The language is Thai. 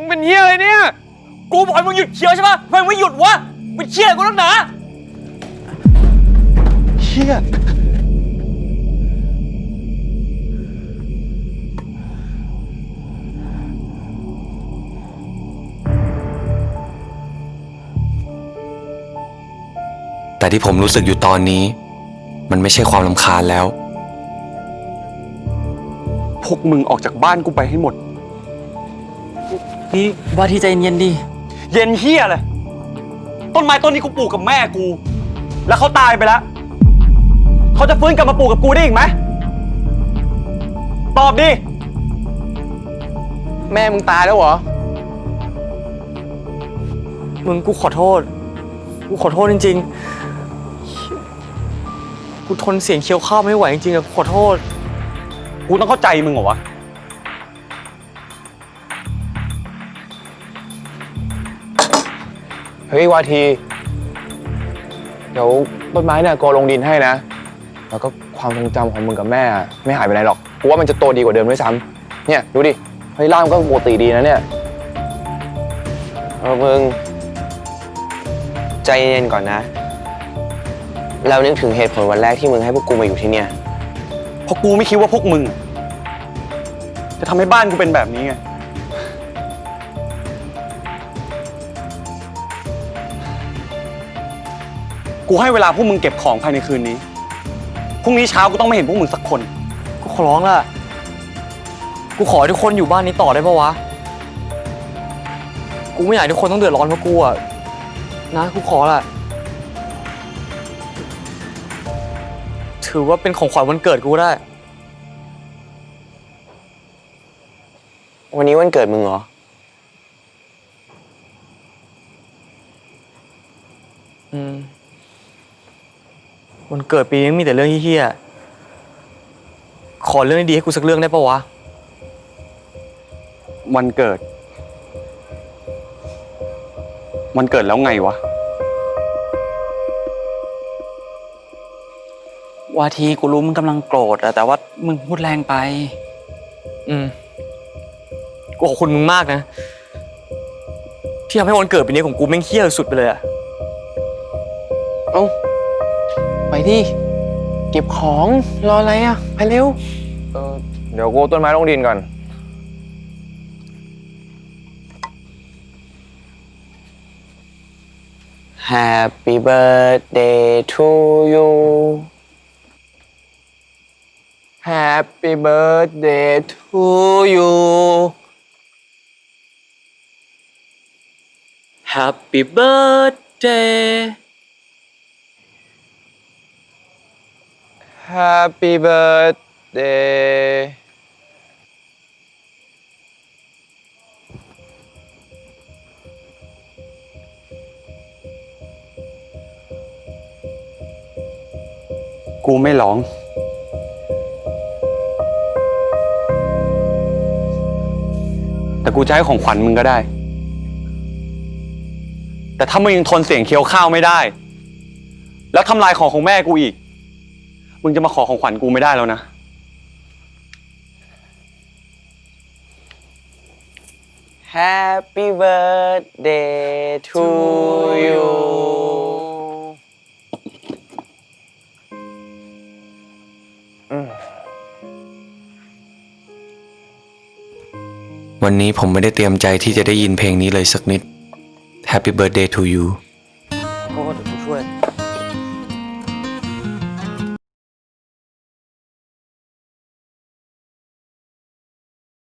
มึงเป็นเฮียอะไรเนี่ย กูบอกให้มึงหยุดเคี้ยวใช่ปะทำไมมึงไม่หยุดวะเป็นเคี้ยอะไรกูนักหนาเฮียแต่ที่ผมรู้สึกอยู่ตอนนี้ มันไม่ใช่ความลำคาญแล้ว พวกมึงออกจากบ้านกูไปให้หมด พี่ว่าที่ใจเย็นๆดิเย็นเฮียเลยต้นไม้ต้นนี้กูปลูกกับแม่กู แล้วเขาตายไปแล้วเขาจะฟื้นกลับมาปลูกกับกูได้อีกไหมตอบดิแม่มึงตายแล้วเหรอ มึงกูขอโทษ กูขอโทษจริง ๆ กูทนเสียงเคี้ยวข้าวไม่ไหวจริงๆอะกูขอโทษ กูต้องเข้าใจมึงเหรอวะ เฮ้ยวาที เดี๋ยวต้นไม้เนี่ยโกลงดินให้นะ แล้วก็ความทรงจำของมึงกับแม่อะไม่หายไปไหนหรอกกูว่ามันจะโตดีกว่าเดิมด้วยซ้ำเนี่ยดูดิเฮ้ยร่างก็ปกติดีนะเนี่ยเออมึงใจเย็นๆก่อนนะ เรานึกถึงเหตุผลวันแรกที่มึงให้พวกกูมาอยู่ที่เนี่ย เพราะกูไม่คิดว่าพวกมึง จะทำให้บ้านกูเป็นแบบนี้ไง กูให้เวลาพวกมึงเก็บของภายในคืนนี้ พรุ่งนี้เช้ากูต้องไม่เห็นพวกมึงสักคน กูขอร้องละกูขอให้ทุกคนอยู่บ้านนี้ต่อได้ปะวะ กูไม่อยากให้ทุกคนต้องเดือดร้อนเพราะกูอะนะกูขอละถือว่าเป็นของขวัญวันเกิดกูได้ วันนี้วันเกิดมึงเหรอ อืม วันเกิดปีนี้มีแต่เรื่องเฮี้ยๆขอเรื่องดีๆให้กูสักเรื่องได้ปะวะ วันเกิด วันเกิดแล้วไงวะ วาทีกูรู้มึงกำลังโกรธอะแต่ว่ามึงพูดแรงไป อืม กูขอบคุณมึงมากนะ ที่ทำให้วันเกิดปีนี้ของกูแม่งเฮี้ยสุดไปเลยอะเอ้าไป ดิ เก็บของรออะไรอะ ไปเร็ว เออเดี๋ยวกูต้นไม้ลงดินก่อน Happy birthday to you Happy birthday to you Happy birthday Happy birthday กูไม่ร้อง แต่กูจะให้ของขวัญมึงก็ได้ แต่ถ้ามึงยังทนเสียงเคี้ยวข้าวไม่ได้ แล้วทำลายของของแม่กูอีก มึงจะมาขอของขวัญกูไม่ได้แล้วนะ Happy birthday to you วันนี้ผมไม่ได้เตรียมใจที่จะได้ยินเพลงนี้เลยสักนิด Happy Birthday to you